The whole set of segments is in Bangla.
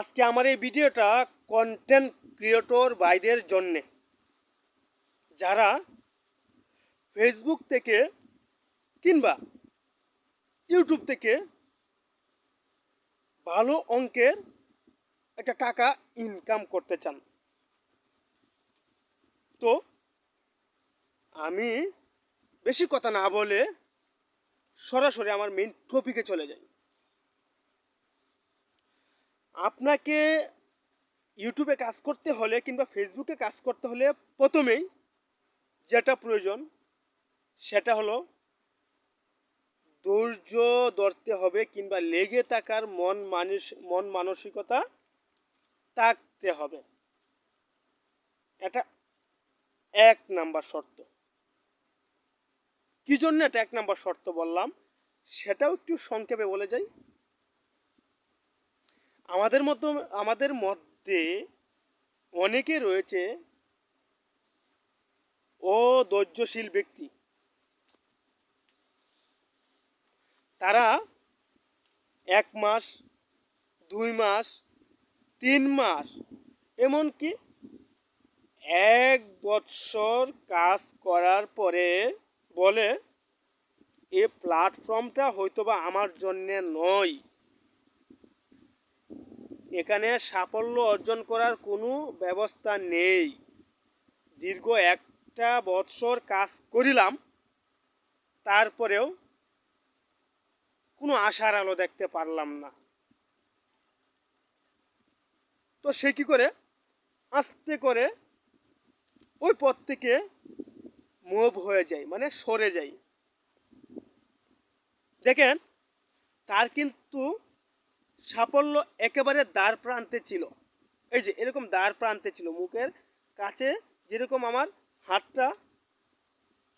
আজকে আমার এই ভিডিওটা কন্টেন্ট ক্রিয়েটর ভাইদের জন্যে। যারা ফেসবুক থেকে কিংবা ইউটিউব থেকে ভালো অঙ্কের একটা টাকা ইনকাম করতে চান। তো আমি বেশি কথা না বলে সরাসরি আমার মেইন টপিকে চলে যাই। আপনাকে ইউটিউবে কাজ করতে হলে কিংবা ফেসবুকে কাজ করতে হলে প্রথমেই যেটা প্রয়োজন, সেটা হলো ধৈর্য ধরতে হবে কিংবা লেগে থাকার মন মানুষ মন মানসিকতা থাকতে হবে। এটা এক নাম্বার শর্ত। কি জন্য এটা এক নাম্বার শর্ত বললাম? সেটাও একটু সংক্ষেপে বলে যাই। আমাদের মতো, আমাদের মধ্যে অনেকে রয়েছে ও ধৈর্যশীল ব্যক্তি। তারা এক মাস, দুই মাস, তিন মাস, এমনকি এক বৎসর কাজ করার পরে বলে, এ প্ল্যাটফর্মটা হয়তোবা আমার জন্যে নয়। এখানে সাফল্য অর্জন করার কোনো ব্যবস্থা নেই। দীর্ঘ একটা বৎসর কাজ করিলাম, তারপরেও কোনো আশার আলো দেখতে পারলাম না। তো সে কি করে? আস্তে করে ওই পথ থেকে মুভ হয়ে যায় মানে সরে যায় দেখেন, তার কিন্তু সাফল্য একেবারে দ্বার প্রান্তে ছিল। এই যে, এরকম দ্বার প্রান্তে ছিল মুখের কাছে যেরকম আমার হাতটা,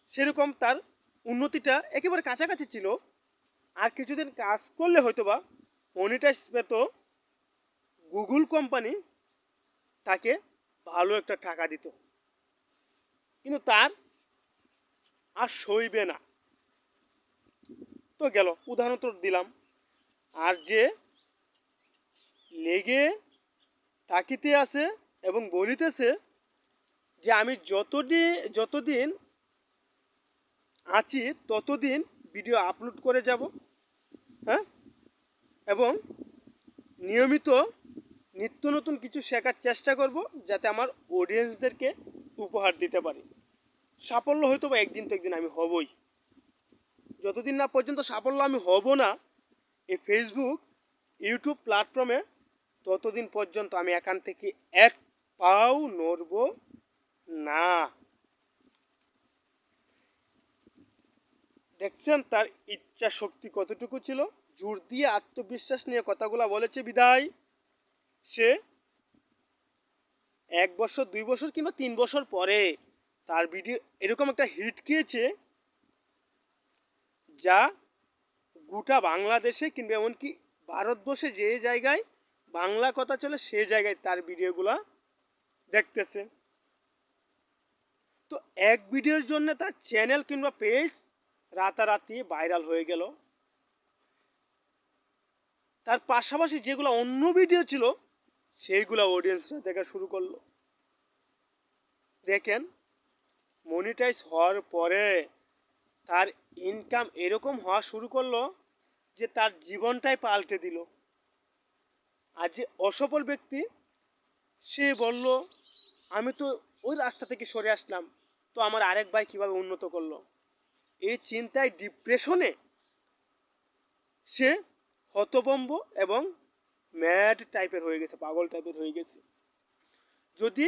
সেরকম তার উন্নতিটা একেবারে কাছাকাছি ছিল। আর কিছুদিন কাজ করলে হয়তো বা মনিটাইজ পেত গুগল কোম্পানি, তাকে ভালো একটা টাকা দিত। কিন্তু তার আর সইবে না। তো গেল, উদাহরণ দিলাম। আর যে লেগে তাকিতে আছে এবং বলিতেছে যে আমি যতদিন যতদিন আছি ততদিন ভিডিও আপলোড করে যাব হ্যাঁ? এবং নিয়মিত নিত্য নতুন কিছু শেখার চেষ্টা করব যাতে আমার অডিয়েন্সদেরকে উপহার দিতে পারি। সাফল্য হয়তো বা একদিন তো একদিন আমি হবই। যতদিন না পর্যন্ত সাফল্য আমি হব না, এই ফেসবুক ইউটিউব প্ল্যাটফর্মে ততদিন পর্যন্ত আমি এখান থেকে এক পাও নড়ব না। দেখছেন তার ইচ্ছা শক্তি কতটুকু ছিল? জোর দিয়ে আত্মবিশ্বাস নিয়ে কথাগুলো বলেছে বিদায়। সে এক বছর, দুই বছর কিংবা তিন বছর পরে তার ভিডিও এরকম একটা হিট খেয়েছে যা গোটা বাংলাদেশে কিংবা এমনকি ভারতবর্ষে যে জায়গায় বাংলা কথা চলে সে জায়গায় তার ভিডিওগুলা দেখতেছে। তো এক ভিডিওর জন্য তার চ্যানেল কিংবা পেজ রাতারাতি ভাইরাল হয়ে গেল। তার পাশাপাশি যেগুলো অন্য ভিডিও ছিল, সেইগুলো অডিয়েন্সরা দেখা শুরু করল। দেখেন মনিটাইজ হওয়ার পরে তার ইনকাম এরকম হওয়া শুরু করল যে তার জীবনটাই পাল্টে দিল। আর যে অসফল ব্যক্তি, সে বলল, আমি তো ওই রাস্তা থেকে সরে আসলাম, তো আমার আরেক ভাই কীভাবে উন্নত করল? এই চিন্তায় ডিপ্রেশনে সে হতবম্ব এবং ম্যাড টাইপের হয়ে গেছে, পাগল টাইপের হয়ে গেছে। যদি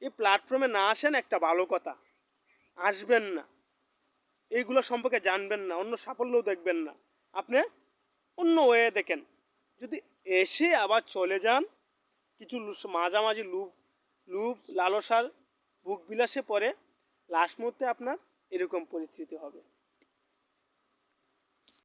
এই প্ল্যাটফর্মে না আসেন, একটা ভালো কথা, আসবেন না। এইগুলো সম্পর্কে জানবেন না, অন্য সাফল্যও দেখবেন না। আপনি অন্য ওয়ে দেখেন। যদি এসে আবার চলে যান, কিছু মাঝামাঝি লুপ লুপ লালসার বুক বিলাসে পরে লাস্ট মুহূর্তে আপনার এরকম পরিস্থিতি হবে।